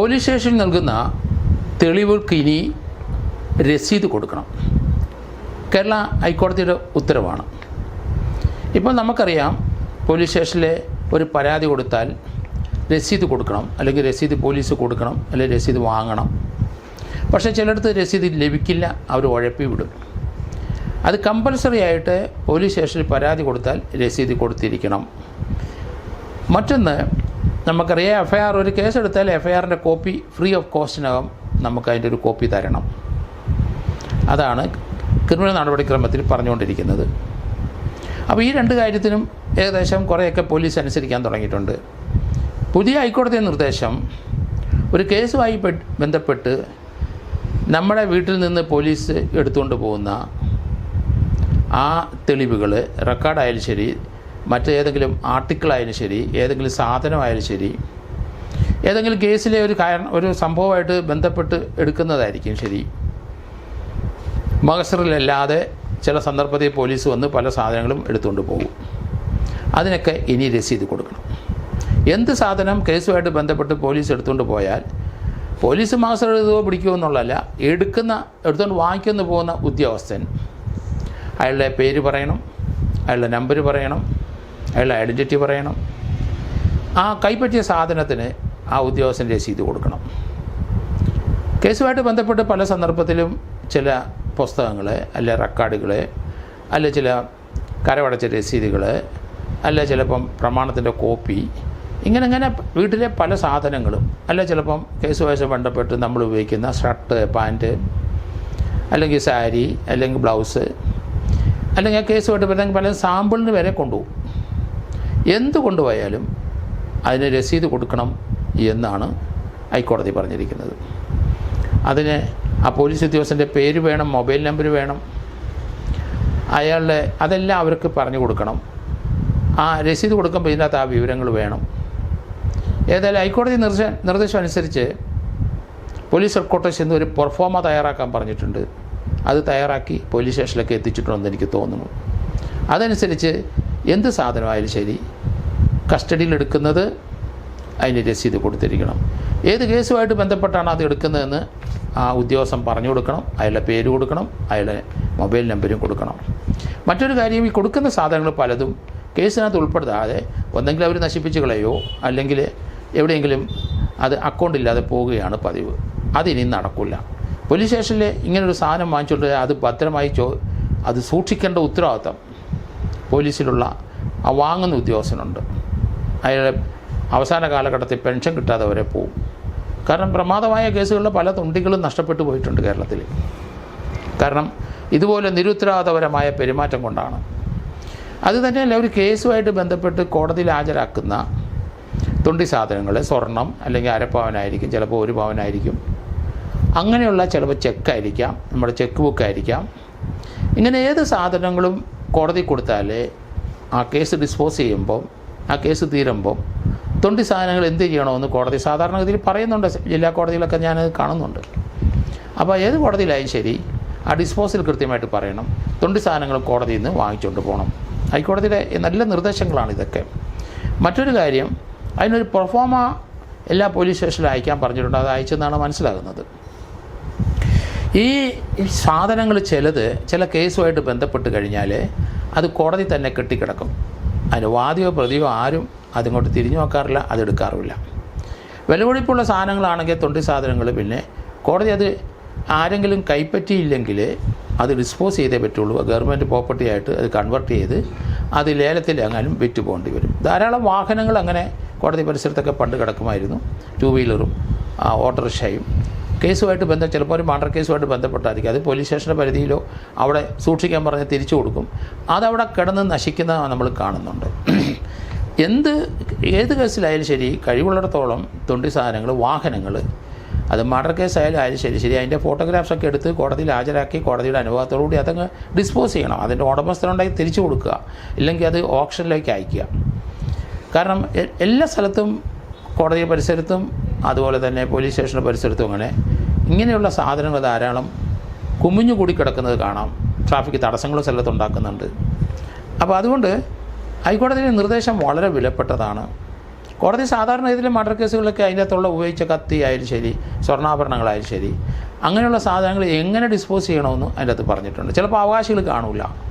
Police station നൽകുന്ന തെളിവുകൾക്ക് ഇനി രസീത് കൊടുക്കണം. കേരള ഹൈക്കോടതിയുടെ ഉത്തരവാണ്. ഇപ്പോൾ നമുക്കറിയാം പോലീസ് സ്റ്റേഷനിലെ ഒരു പരാതി കൊടുത്താൽ രസീത് കൊടുക്കണം അല്ലെങ്കിൽ രസീത് പോലീസ് കൊടുക്കണം അല്ലെങ്കിൽ രസീത് വാങ്ങണം. പക്ഷേ ചിലയിടത്ത് രസീത് ലഭിക്കില്ല അവർ ഉഴപ്പി വിടും. അത് കമ്പൽസറി ആയിട്ട് പോലീസ് സ്റ്റേഷനിൽ പരാതി കൊടുത്താൽ രസീത് കൊടുത്തിരിക്കണം. മറ്റൊന്ന് നമുക്കറിയാം എഫ് ഐ ആർ ഒരു കേസെടുത്താൽ എഫ് ഐ ആറിന്റെ കോപ്പി ഫ്രീ ഓഫ് കോസ്റ്റിനകം നമുക്ക് അതിന്റെ ഒരു കോപ്പി തരണം. അതാണ് ക്രിമിനൽ നടപടിക്രമത്തിൽ പറഞ്ഞുകൊണ്ടിരിക്കുന്നത്. അപ്പോൾ ഈ രണ്ട് കാര്യത്തിനും ഏകദേശം കുറേയൊക്കെ പോലീസ് അനുസരിക്കാൻ തുടങ്ങിയിട്ടുണ്ട്. പുതിയ ഹൈക്കോടതി നിർദ്ദേശം ഒരു കേസുമായി പെട്ട് ബന്ധപ്പെട്ട് നമ്മുടെ വീട്ടിൽ നിന്ന് പോലീസ് എടുത്തുകൊണ്ട് പോകുന്ന ആ തെളിവുകൾ റെക്കോർഡായാലും ശരി മറ്റേതെങ്കിലും ആർട്ടിക്കിളായാലും ശരി ഏതെങ്കിലും സാധനമായാലും ശരി ഏതെങ്കിലും കേസിലെ ഒരു കാരണം ഒരു സംഭവമായിട്ട് ബന്ധപ്പെട്ട് എടുക്കുന്നതായിരിക്കും ശരി. മഹസറിലല്ലാതെ ചില സന്ദർഭത്തിൽ പോലീസ് വന്ന് പല സാധനങ്ങളും എടുത്തുകൊണ്ട് പോകും. അതിനൊക്കെ ഇനി രസീത് കൊടുക്കണം. എന്ത് സാധനം കേസുമായിട്ട് ബന്ധപ്പെട്ട് പോലീസ് എടുത്തുകൊണ്ട് പോയാൽ പോലീസ് മാസം എഴുതുകയോ പിടിക്കുമോ എന്നുള്ളതല്ല എടുക്കുന്ന എടുത്തുകൊണ്ട് വാങ്ങിക്കുന്നു പോകുന്ന ഉദ്യോഗസ്ഥൻ. അയാളുടെ പേര് പറയണം അയാളുടെ നമ്പർ പറയണം അയാളുടെ ഐഡന്റിറ്റി പറയണം. ആ കൈപ്പറ്റിയ സാധനത്തിന് ആ ഉദ്യോഗസ്ഥൻ രസീത് കൊടുക്കണം. കേസുമായിട്ട് ബന്ധപ്പെട്ട് പല സന്ദർഭത്തിലും ചില പുസ്തകങ്ങൾ അല്ലെ റെക്കോർഡുകൾ അല്ലെ ചില കരവടച്ച രസീതുകൾ അല്ലെ ചിലപ്പം പ്രമാണത്തിന്റെ കോപ്പി ഇങ്ങനെ ഇങ്ങനെ വീട്ടിലെ പല സാധനങ്ങളും അല്ലെ ചിലപ്പം കേസുമായിട്ട് ബന്ധപ്പെട്ട് നമ്മൾ ഉപയോഗിക്കുന്ന ഷർട്ട് പാന്റ് അല്ലെങ്കിൽ സാരി അല്ലെങ്കിൽ ബ്ലൗസ് അല്ലെങ്കിൽ കേസുമായിട്ട് ബന്ധം പല സാമ്പിളിന് വരെ കൊണ്ടുപോകും. എന്ത് പോയാലും അതിന് രസീത് കൊടുക്കണം എന്നാണ് ഹൈക്കോടതി പറഞ്ഞിരിക്കുന്നത്. അതിന് ആ പോലീസ് ഉദ്യോഗസ്ഥന്റെ പേര് വേണം മൊബൈൽ നമ്പർ വേണം അയാളുടെ അതെല്ലാം അവർക്ക് പറഞ്ഞു കൊടുക്കണം. ആ രസീത് കൊടുക്കുമ്പോൾ ഇതിനകത്ത് ആ വിവരങ്ങൾ വേണം. ഏതായാലും ഹൈക്കോടതി നിർദ്ദേശ നിർദ്ദേശം അനുസരിച്ച് പോലീസ് ഹെഡ്ക്വാർട്ടേഴ്സ് ഇന്ന് ഒരു പെർഫോമ തയ്യാറാക്കാൻ പറഞ്ഞിട്ടുണ്ട്. അത് തയ്യാറാക്കി പോലീസ് സ്റ്റേഷനിലേക്ക് എത്തിച്ചിട്ടുണ്ടെന്ന് എനിക്ക് തോന്നുന്നു. അതനുസരിച്ച് എന്ത് സാധനമായാലും ശരി കസ്റ്റഡിയിൽ എടുക്കുന്നത് അതിന് രസീത് കൊടുത്തിരിക്കണം. ഏത് കേസുമായിട്ട് ബന്ധപ്പെട്ടാണ് അത് എടുക്കുന്നതെന്ന് ആ ഉദ്യോഗസ്ഥൻ പറഞ്ഞു കൊടുക്കണം അയാളുടെ പേര് കൊടുക്കണം അയാളുടെ മൊബൈൽ നമ്പരും കൊടുക്കണം. മറ്റൊരു കാര്യം ഈ കൊടുക്കുന്ന സാധനങ്ങൾ പലതും കേസിനകത്ത് ഉൾപ്പെടുത്താതെ ഒന്നെങ്കിൽ അവർ നശിപ്പിച്ച് കളയോ അല്ലെങ്കിൽ എവിടെയെങ്കിലും അത് അക്കൗണ്ട് ഇല്ലാതെ പോവുകയാണ് പതിവ്. അതിനി നടക്കില്ല. പോലീസ് സ്റ്റേഷനിൽ ഇങ്ങനൊരു സാധനം വാങ്ങിച്ചുകൊണ്ട് അത് ഭദ്രമായി ചോ അത് സൂക്ഷിക്കേണ്ട ഉത്തരവാദിത്തം പോലീസിലുള്ള ആ വാങ്ങുന്ന ഉദ്യോഗസ്ഥനുണ്ട്. അയാളെ അവസാന കാലഘട്ടത്തിൽ പെൻഷൻ കിട്ടാതെ വരെ പോവും. കാരണം പ്രമാദമായ കേസുകളിൽ പല തുണ്ടികളും നഷ്ടപ്പെട്ടു പോയിട്ടുണ്ട് കേരളത്തിൽ. കാരണം ഇതുപോലെ നിരുത്തരവാദപരമായ പെരുമാറ്റം കൊണ്ടാണ്. അത് തന്നെയല്ല ഒരു കേസുമായിട്ട് ബന്ധപ്പെട്ട് കോടതിയിൽ ഹാജരാക്കുന്ന തുണ്ടി സാധനങ്ങൾ സ്വർണം അല്ലെങ്കിൽ അരപ്പവനായിരിക്കും ചിലപ്പോൾ ഒരു പവനായിരിക്കും. അങ്ങനെയുള്ള ചിലപ്പോൾ ചെക്കായിരിക്കാം നമ്മുടെ ചെക്ക് ബുക്ക് ആയിരിക്കാം. ഇങ്ങനെ ഏത് സാധനങ്ങളും കോടതി കൊടുത്താൽ ആ കേസ് ഡിസ്പോസ് ചെയ്യുമ്പോൾ ആ കേസ് തീരുമ്പോൾ തൊണ്ടി സാധനങ്ങൾ എന്ത് ചെയ്യണമെന്ന് കോടതി സാധാരണഗതിയിൽ പറയുന്നുണ്ട്. ജില്ലാ കോടതിയിലൊക്കെ ഞാൻ കാണുന്നുണ്ട്. അപ്പോൾ ഏത് കോടതിയിലായാലും ശരി ആ ഡിസ്പോസൽ കൃത്യമായിട്ട് പറയണം തൊണ്ടി സാധനങ്ങൾ കോടതിയിൽ നിന്ന് വാങ്ങിച്ചുകൊണ്ട് പോകണം ഹൈക്കോടതിയുടെ നല്ല നിർദ്ദേശങ്ങളാണ് ഇതൊക്കെ. മറ്റൊരു കാര്യം അതിനൊരു പെർഫോമ എല്ലാ പോലീസ് സ്റ്റേഷനിലും അയക്കാൻ പറഞ്ഞിട്ടുണ്ട് അത് അയച്ചെന്നാണ് മനസ്സിലാകുന്നത്. ഈ സാധനങ്ങൾ ചിലത് ചില കേസുമായിട്ട് ബന്ധപ്പെട്ട് കഴിഞ്ഞാൽ അത് കോടതി തന്നെ കെട്ടിക്കിടക്കും. അതിന് വാദിയോ പ്രതിയോ ആരും അതിങ്ങോട്ട് തിരിഞ്ഞു നോക്കാറില്ല അതെടുക്കാറുമില്ല വിലപിടിപ്പുള്ള സാധനങ്ങളാണെങ്കിൽ തൊണ്ടി സാധനങ്ങൾ പിന്നെ കോടതി അത് ആരെങ്കിലും കൈപ്പറ്റിയില്ലെങ്കിൽ അത് ഡിസ്പോസ് ചെയ്തേ പറ്റുള്ളൂ. ഗവൺമെന്റ് പ്രോപ്പർട്ടി ആയിട്ട് അത് കൺവെർട്ട് ചെയ്ത് അത് ലേലത്തിൽ എങ്ങാനും വിറ്റ് പോകേണ്ടി വരും. ധാരാളം വാഹനങ്ങൾ അങ്ങനെ കോടതി പരിസരത്തൊക്കെ പണ്ട് കിടക്കുമായിരുന്നു. ടു വീലറും ഓട്ടോറിക്ഷയും കേസുമായിട്ട് ബന്ധം ചിലപ്പോൾ ഒരു മർഡർ കേസുമായിട്ട് ബന്ധപ്പെട്ടായിരിക്കും. അത് പോലീസ് സ്റ്റേഷന്റെ പരിധിയിലോ അവിടെ സൂക്ഷിക്കാൻ പറഞ്ഞ് തിരിച്ചു കൊടുക്കും. അതവിടെ കിടന്ന് നശിക്കുന്ന നമ്മൾ കാണുന്നുണ്ട്. എന്ത് ഏത് കേസിലായാലും ശരി കഴിവുള്ളിടത്തോളം തൊണ്ടി സാധനങ്ങൾ വാഹനങ്ങൾ അത് മർഡർ കേസായാലും ആയാലും ശരി ശരി അതിന്റെ ഫോട്ടോഗ്രാഫ്സ് ഒക്കെ എടുത്ത് കോടതിയിൽ ഹാജരാക്കി കോടതിയുടെ അനുഭവത്തോടുകൂടി അതങ്ങ് ഡിസ്പോസ് ചെയ്യണം. അതിന്റെ ഉടമസ്ഥനുണ്ടെങ്കിൽ തിരിച്ചു കൊടുക്കുക. ഇല്ലെങ്കിൽ അത് ഓപ്ഷനിലേക്ക് അയക്കുക. കാരണം എല്ലാ സ്ഥലത്തും കോടതി പരിസരത്തും അതുപോലെ തന്നെ പോലീസ് സ്റ്റേഷൻ പരിസരത്തും അങ്ങനെ. ഇങ്ങനെയുള്ള സാധനങ്ങൾ ധാരാളം കുമിഞ്ഞു കൂടി കിടക്കുന്നത് കാണാം. ട്രാഫിക് തടസ്സങ്ങൾ സ്ഥലത്തുണ്ടാക്കുന്നുണ്ട് അപ്പോൾ അതുകൊണ്ട് ഹൈക്കോടതിയുടെ നിർദ്ദേശം വളരെ വിലപ്പെട്ടതാണ്. കോടതി സാധാരണ ഇതിലെ മർഡർ കേസുകളിലൊക്കെ അതിനകത്തുള്ള ഉപയോഗിച്ച കത്തി ആയാലും ശരി സ്വർണാഭരണങ്ങളായാലും ശരി അങ്ങനെയുള്ള സാധനങ്ങൾ എങ്ങനെ ഡിസ്പോസ് ചെയ്യണമെന്ന് അതിന്റെ അകത്ത് പറഞ്ഞിട്ടുണ്ട്. ചിലപ്പോൾ അവകാശികൾ കാണില്ല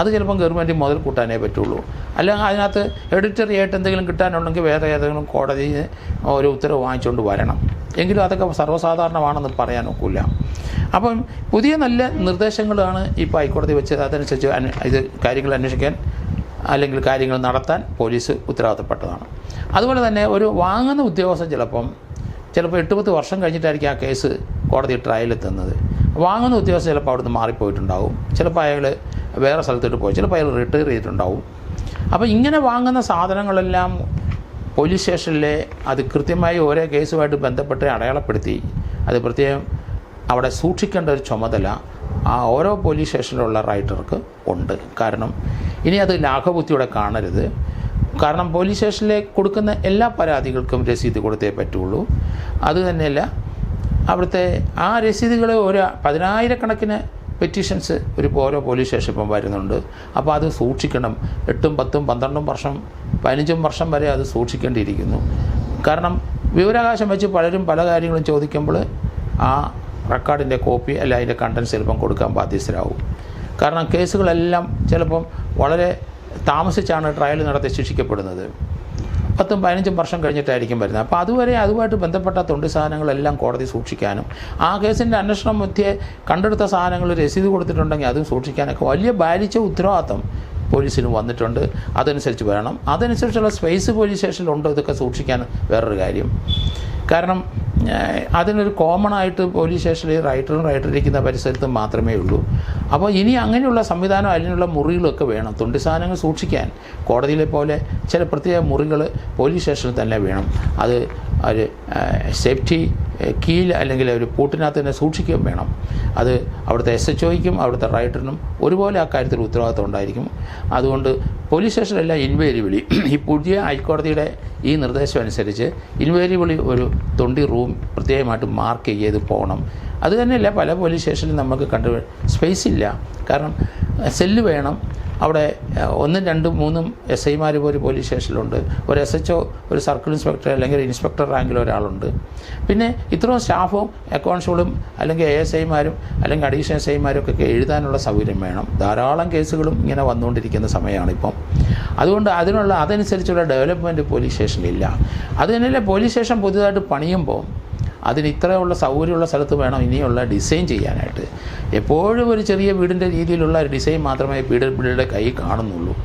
അത് ചിലപ്പം ഗവൺമെന്റ് മുതൽ കൂട്ടാനേ പറ്റുള്ളൂ. അല്ലെങ്കിൽ അതിനകത്ത് എഡിറ്ററി ആയിട്ട് എന്തെങ്കിലും കിട്ടാനുണ്ടെങ്കിൽ വേറെ ഏതെങ്കിലും കോടതിയിൽ ഒരു ഉത്തരവ് വാങ്ങിച്ചുകൊണ്ട് വരണം. എങ്കിലും അതൊക്കെ സർവസാധാരണമാണെന്ന് പറയാൻ ഒക്കില്ല. അപ്പം പുതിയ നല്ല നിർദ്ദേശങ്ങളാണ് ഇപ്പോൾ ഹൈക്കോടതി വെച്ചത്. അതനുസരിച്ച് ഇത് കാര്യങ്ങൾ അന്വേഷിക്കാൻ അല്ലെങ്കിൽ കാര്യങ്ങൾ നടത്താൻ പോലീസ് ഉത്തരവാദിത്തപ്പെട്ടതാണ്. അതുപോലെ തന്നെ ഒരു വാങ്ങുന്ന ഉദ്യോഗസ്ഥൻ ചിലപ്പം ചിലപ്പോൾ എട്ട് പത്ത് വർഷം കഴിഞ്ഞിട്ടായിരിക്കും ആ കേസ് കോടതി ട്രയലെത്തുന്നത് വാങ്ങുന്ന ഉദ്യോഗസ്ഥൻ ചിലപ്പോൾ അവിടുന്ന് മാറിപ്പോയിട്ടുണ്ടാവും. ചിലപ്പോൾ അയാൾ വേറെ സ്ഥലത്തോട്ട് പോയി. ചിലപ്പോൾ അയാൾ റിട്ടയർ ചെയ്തിട്ടുണ്ടാവും. അപ്പോൾ ഇങ്ങനെ വാങ്ങുന്ന സാധനങ്ങളെല്ലാം പോലീസ് സ്റ്റേഷനിലെ അത് കൃത്യമായി ഓരോ കേസുമായിട്ട് ബന്ധപ്പെട്ട് അടയാളപ്പെടുത്തി. അത് പ്രത്യേകം അവിടെ സൂക്ഷിക്കേണ്ട ഒരു ചുമതല ആ ഓരോ പോലീസ് സ്റ്റേഷനിലുള്ള റൈറ്റർക്ക് ഉണ്ട്. കാരണം ഇനി അത് ലാഘബുദ്ധിയോടെ കാണരുത്. കാരണം പോലീസ് സ്റ്റേഷനിലെ കൊടുക്കുന്ന എല്ലാ പരാതികൾക്കും രസീത് കൊടുത്തേ പറ്റുള്ളൂ. അതുതന്നെയല്ല അവിടുത്തെ ആ രസീതുകൾ ഒരു പതിനായിരക്കണക്കിന് പെറ്റീഷൻസ് ഒരു ഓരോ പോലീസ് സ്റ്റേഷൻ ഇപ്പം വരുന്നുണ്ട്. അപ്പോൾ അത് സൂക്ഷിക്കണം. എട്ടും പത്തും പന്ത്രണ്ടും വർഷം പതിനഞ്ചും വർഷം വരെ അത് സൂക്ഷിക്കേണ്ടിയിരിക്കുന്നു. കാരണം വിവരാവകാശം വെച്ച് പലരും പല കാര്യങ്ങളും ചോദിക്കുമ്പോൾ ആ റെക്കോർഡിന്റെ കോപ്പി അല്ല അതിന്റെ കണ്ടൻസ് ചിലപ്പം കൊടുക്കാൻ ബാധ്യസ്ഥരാകും കാരണം കേസുകളെല്ലാം ചിലപ്പം വളരെ താമസിച്ചാണ് ട്രയൽ നടത്തി ശിക്ഷിക്കപ്പെടുന്നത്. പത്തും പതിനഞ്ചും വർഷം കഴിഞ്ഞിട്ടായിരിക്കും വരുന്നത്. അപ്പോൾ അതുവരെ അതുമായിട്ട് ബന്ധപ്പെട്ട തൊണ്ടി സാധനങ്ങളെല്ലാം കോടതി സൂക്ഷിക്കാനും ആ കേസിന്റെ അന്വേഷണം മധ്യേ കണ്ടെടുത്ത സാധനങ്ങൾ രസീത് കൊടുത്തിട്ടുണ്ടെങ്കിൽ അതും സൂക്ഷിക്കാനൊക്കെ വലിയ ഭാരിച്ച ഉത്തരവാദിത്തം പോലീസിന് വന്നിട്ടുണ്ട്. അതനുസരിച്ച് വേണം അതനുസരിച്ചുള്ള സ്പേസ് പോലീസ് സ്റ്റേഷനിലുണ്ടോ ഇതൊക്കെ സൂക്ഷിക്കാൻ വേറൊരു കാര്യം. കാരണം അതിനൊരു കോമൺ ആയിട്ട് പോലീസ് സ്റ്റേഷനിൽ റൈറ്ററും റൈറ്റർ ഇരിക്കുന്ന പരിസരത്ത് മാത്രമേ ഉള്ളൂ. അപ്പോൾ ഇനി അങ്ങനെയുള്ള സംവിധാനം അതിനുള്ള മുറികളൊക്കെ വേണം. തൊണ്ടി സാധനങ്ങൾ സൂക്ഷിക്കാൻ കോടതിയിലെ പോലെ ചില പ്രത്യേക മുറികൾ പോലീസ് സ്റ്റേഷനിൽ തന്നെ വേണം. അത് ഒരു സേഫ്റ്റി കീൽ അല്ലെങ്കിൽ ഒരു പൂട്ടിനകത്ത് തന്നെ സൂക്ഷിക്കുകയും വേണം. അത് അവിടുത്തെ എസ് എച്ച് ഒയ്ക്കും അവിടുത്തെ റൈറ്ററിനും ഒരുപോലെ ആ കാര്യത്തിൽ ഉത്തരവാദിത്വം ഉണ്ടായിരിക്കും. അതുകൊണ്ട് പോലീസ് സ്റ്റേഷനിലെല്ലാം ഇൻവേരിബിളി ഈ പുതിയ ഹൈക്കോടതിയുടെ ഈ നിർദ്ദേശം അനുസരിച്ച് ഇൻവേരിബിളി ഒരു തൊണ്ടി റൂം പ്രത്യേകമായിട്ട് മാർക്ക് ചെയ്ത് പോകണം. അത് തന്നെയല്ല പല പോലീസ് സ്റ്റേഷനിലും നമുക്ക് കണ്ടു സ്പേസ് ഇല്ല. കാരണം സെല്ല് വേണം. അവിടെ ഒന്നും രണ്ടും മൂന്നും എസ് ഐമാർ ഒരു പോലീസ് സ്റ്റേഷനിലുണ്ട്. ഒരു എസ് എച്ച് ഒ ഒരു സർക്കിൾ ഇൻസ്പെക്ടർ അല്ലെങ്കിൽ ഇൻസ്പെക്ടർ റാങ്കിൽ ഒരാളുണ്ട്. പിന്നെ ഇത്രയും സ്റ്റാഫും അക്കൗണ്ട്സുകളും അല്ലെങ്കിൽ എ എസ് ഐമാരും അല്ലെങ്കിൽ അഡീഷണൽ എസ് ഐമാരും ഒക്കെ എഴുതാനുള്ള സൗകര്യം വേണം. ധാരാളം കേസുകളും ഇങ്ങനെ വന്നുകൊണ്ടിരിക്കുന്ന സമയമാണ് ഇപ്പം അതുകൊണ്ട് അതിനുള്ള അതനുസരിച്ചുള്ള ഡെവലപ്മെന്റ് പോലീസ് സ്റ്റേഷനിലില്ല. അത് തന്നെയല്ലേ പോലീസ് സ്റ്റേഷൻ പുതിയതായിട്ട് പണിയുമ്പോൾ അതിന് ഇത്രയുള്ള സൗകര്യമുള്ള സ്ഥലത്ത് വേണം ഇനിയുള്ള ഡിസൈൻ ചെയ്യാനായിട്ട്. എപ്പോഴും ഒരു ചെറിയ വീടിന്റെ രീതിയിലുള്ള ഒരു ഡിസൈൻ മാത്രമേ പീഡ പിള്ളയുടെ കൈ കാണുന്നുള്ളൂ.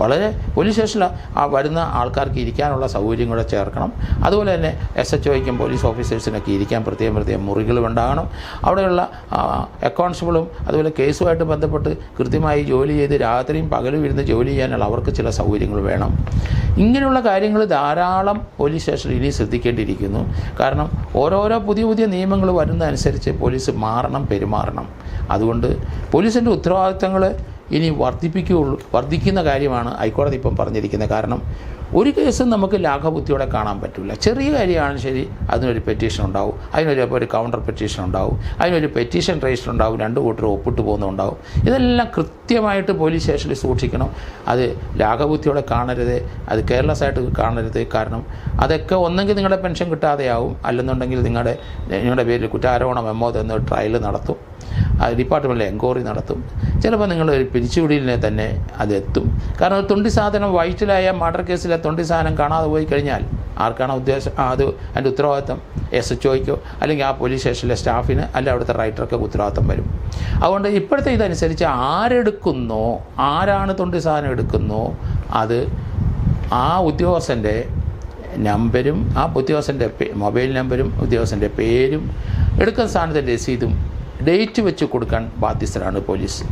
വളരെ പോലീസ് സ്റ്റേഷനിൽ ആ വരുന്ന ആൾക്കാർക്ക് ഇരിക്കാനുള്ള സൗകര്യം കൂടെ ചേർക്കണം. അതുപോലെ തന്നെ എസ് എച്ച് ഒയ്ക്കും പോലീസ് ഓഫീസേഴ്സിനൊക്കെ ഇരിക്കാൻ പ്രത്യേകം പ്രത്യേകം മുറികളും ഉണ്ടാകണം. അവിടെയുള്ള അക്കൗണ്ട്സുകളും അതുപോലെ കേസുമായിട്ട് ബന്ധപ്പെട്ട് കൃത്യമായി ജോലി ചെയ്ത് രാത്രിയും പകലും ഇരുന്ന് ജോലി ചെയ്യാനുള്ള അവർക്ക് ചില സൗകര്യങ്ങൾ വേണം. ഇങ്ങനെയുള്ള കാര്യങ്ങൾ ധാരാളം പോലീസ് സ്റ്റേഷനിൽ ഇനി ശ്രദ്ധിക്കേണ്ടിയിരിക്കുന്നു. കാരണം ഓരോരോ പുതിയ പുതിയ നിയമങ്ങൾ വരുന്നതനുസരിച്ച് പോലീസ് മാറണം പെരുമാറണം. അതുകൊണ്ട് പോലീസിന്റെ ഉത്തരവാദിത്തങ്ങൾ ഇനി വർദ്ധിപ്പിക്കുകയുള്ളൂ വർദ്ധിക്കുന്ന കാര്യമാണ് ഹൈക്കോടതി ഇപ്പം പറഞ്ഞിരിക്കുന്നത്. കാരണം ഒരു കേസും നമുക്ക് ലാഘബുദ്ധിയോടെ കാണാൻ പറ്റില്ല. ചെറിയ കാര്യമാണ് ശരി അതിനൊരു പെറ്റീഷൻ ഉണ്ടാവും. അതിനൊരു ഒരു കൗണ്ടർ പെറ്റീഷൻ ഉണ്ടാവും. അതിനൊരു പെറ്റീഷൻ രജിസ്റ്റർ ഉണ്ടാവും. രണ്ട് കൂട്ടർ ഒപ്പിട്ട് പോകുന്നുണ്ടാവും. ഇതെല്ലാം കൃത്യമായിട്ട് പോലീസ് സ്റ്റേഷനിൽ സൂക്ഷിക്കണം. അത് ലാഘബുദ്ധിയോടെ കാണരുത്. അത് കെയർലെസ് ആയിട്ട് കാണരുത്. കാരണം അതൊക്കെ ഒന്നെങ്കിൽ നിങ്ങളുടെ പെൻഷൻ കിട്ടാതെയാവും. അല്ലെന്നുണ്ടെങ്കിൽ നിങ്ങളുടെ നിങ്ങളുടെ പേരിൽ കുറ്റാരോപണ മെമ്മോ തന്ന ട്രയൽ നടത്തും. ഡിപ്പാർട്ട്മെന്റിൽ എൻക്വയറി നടത്തും. ചിലപ്പോൾ നിങ്ങൾ ഒരു പിരിച്ചുവിടലിനെ തന്നെ അതെത്തും. കാരണം തൊണ്ടി സാധനം വൈറ്റിലായ മർഡർ കേസിലെ തൊണ്ടി സാധനം കാണാതെ പോയി കഴിഞ്ഞാൽ ആർക്കാണ് ഉദ്ദേശം? അത് അതിന്റെ ഉത്തരവാദിത്തം എസ് എച്ച് ഒയ്ക്കോ? അല്ലെങ്കിൽ ആ പോലീസ് സ്റ്റേഷനിലെ സ്റ്റാഫിന്? അല്ലെങ്കിൽ അവിടുത്തെ റൈറ്റർക്ക് ഉത്തരവാദിത്തം വരും. അതുകൊണ്ട് ഇപ്പോഴത്തെ ഇതനുസരിച്ച് ആരെടുക്കുന്നോ ആരാണ് തൊണ്ടി സാധനം എടുക്കുന്നോ അത് ആ ഉദ്യോഗസ്ഥന്റെ നമ്പരും ആ ഉദ്യോഗസ്ഥന്റെ മൊബൈൽ നമ്പരും ഉദ്യോഗസ്ഥന്റെ പേരും എടുക്കുന്ന സാധനത്തിന്റെ രസീതും ഡേറ്റ് വെച്ച് കൊടുക്കാൻ ബാധ്യസ്ഥരാണ് പോലീസ്.